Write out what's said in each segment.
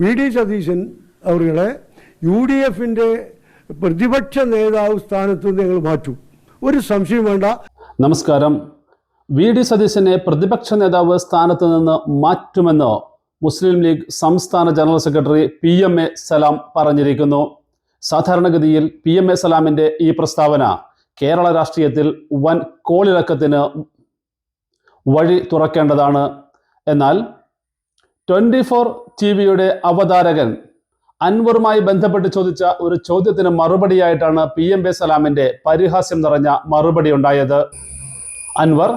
V D Satheesan അവരുടെ U D എഫിന്റെ പ്രതിപക്ഷ നേതാവ് സ്ഥാനത്ത് ഞങ്ങൾ മാറ്റും. ഒരു സംശയം വേണ്ട. നമസ്കാരം. വി ഡി സതീശനെ പ്രതിപക്ഷ നേതാവ് സ്ഥാനത്ത് നിന്ന് മാറ്റുമെന്ന് മുസ്ലിം ലീഗ് സംസ്ഥാന general secretary P M A Salam പറഞ്ഞിരിക്കുന്നു. സാധാരണഗതിയിൽ പി എം എ സലാമിന്റെ ഈ പ്രസ്താവന കേരള രാഷ്ട്രീയത്തിൽ വൻ കോളിളക്കത്തിന് വഴി തുറക്കേണ്ടതാണ്. എന്നാൽ ട്വന്റി ഫോർ ടി വിയുടെ അവതാരകൻ അൻവറുമായി ബന്ധപ്പെട്ട് ചോദിച്ച ഒരു ചോദ്യത്തിന് മറുപടിയായിട്ടാണ് പി എം ബി സലാമിന്റെ പരിഹാസ്യം നിറഞ്ഞ മറുപടി ഉണ്ടായത്. അൻവർ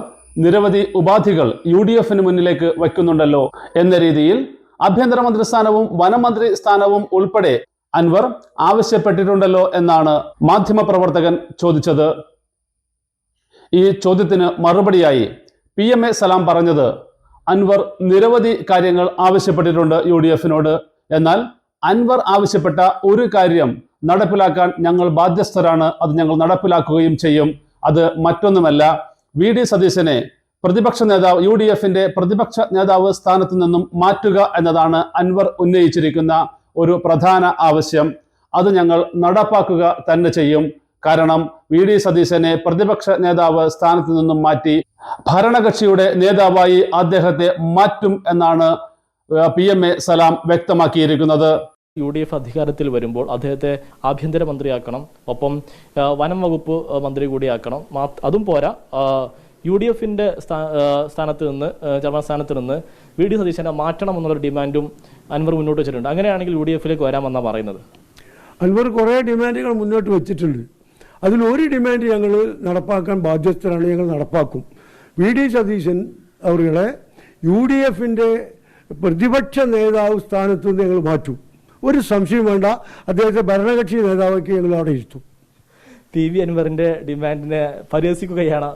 നിരവധി ഉപാധികൾ യു ഡി എഫിന് മുന്നിലേക്ക് വയ്ക്കുന്നുണ്ടല്ലോ എന്ന രീതിയിൽ ആഭ്യന്തരമന്ത്രി സ്ഥാനവും വനമന്ത്രി സ്ഥാനവും ഉൾപ്പെടെ അൻവർ ആവശ്യപ്പെട്ടിട്ടുണ്ടല്ലോ എന്നാണ് മാധ്യമപ്രവർത്തകൻ ചോദിച്ചത്. ഈ ചോദ്യത്തിന് മറുപടിയായി പി എം എ സലാം പറഞ്ഞത് അൻവർ നിരവധി കാര്യങ്ങൾ ആവശ്യപ്പെട്ടിട്ടുണ്ട് യു ഡി എഫിനോട് എന്നാൽ അൻവർ ആവശ്യപ്പെട്ട ഒരു കാര്യം നടപ്പിലാക്കാൻ ഞങ്ങൾ ബാധ്യസ്ഥരാണ്. അത് ഞങ്ങൾ നടപ്പിലാക്കുകയും ചെയ്യും. അത് മറ്റൊന്നുമല്ല. വി ഡി സതീശനെ പ്രതിപക്ഷ നേതാവ് യു ഡി എഫിന്റെ പ്രതിപക്ഷ നേതാവ് സ്ഥാനത്ത് നിന്നും മാറ്റുക എന്നതാണ് അൻവർ ഉന്നയിച്ചിരിക്കുന്ന ഒരു പ്രധാന ആവശ്യം. അത് ഞങ്ങൾ നടപ്പാക്കുക തന്നെ ചെയ്യും. കാരണം വി ഡി സതീശനെ പ്രതിപക്ഷ നേതാവ് സ്ഥാനത്ത് നിന്നും മാറ്റി ഭരണകക്ഷിയുടെ നേതാവായി അദ്ദേഹത്തെ മാറ്റും എന്നാണ് പി എം എ സലാം വ്യക്തമാക്കിയിരിക്കുന്നത്. യു ഡി എഫ് അധികാരത്തിൽ വരുമ്പോൾ അദ്ദേഹത്തെ ആഭ്യന്തരമന്ത്രിയാക്കണം ഒപ്പം വനം വകുപ്പ് മന്ത്രി കൂടിയാക്കണം. അതും പോരാ. യു ഡി എഫിന്റെ സ്ഥാനത്ത് നിന്ന് ചെയർമാൻ സ്ഥാനത്ത് നിന്ന് വി ഡി സതീശനെ മാറ്റണം എന്നുള്ള ഡിമാൻഡും അൻവർ മുന്നോട്ട് വെച്ചിട്ടുണ്ട്. അങ്ങനെയാണെങ്കിൽ യു ഡി എഫിലേക്ക് വരാമെന്നാണ് പറയുന്നത്. അൻവർ കുറേ ഡിമാൻഡുകൾ മുന്നോട്ട് വെച്ചിട്ടുണ്ട്. അതിൽ ഒരു ഡിമാൻഡ് ഞങ്ങൾ നടപ്പാക്കാൻ ബാധ്യസ്ഥരാണ് ഞങ്ങൾ നടപ്പാക്കും. വി ഡി സതീശൻ അവരുടെ യു ഡി എഫിന്റെ പ്രതിപക്ഷ നേതാവ് സ്ഥാനത്ത് നിന്ന് ഞങ്ങൾ മാറ്റും. ഒരു സംശയം വേണ്ട. അദ്ദേഹത്തെ ഭരണകക്ഷി നേതാവാക്കി ഞങ്ങൾ അവിടെ ഇരുത്തും. ടി വി അൻവറിന്റെ ഡിമാൻഡിനെ പരിഹസിക്കുകയാണ്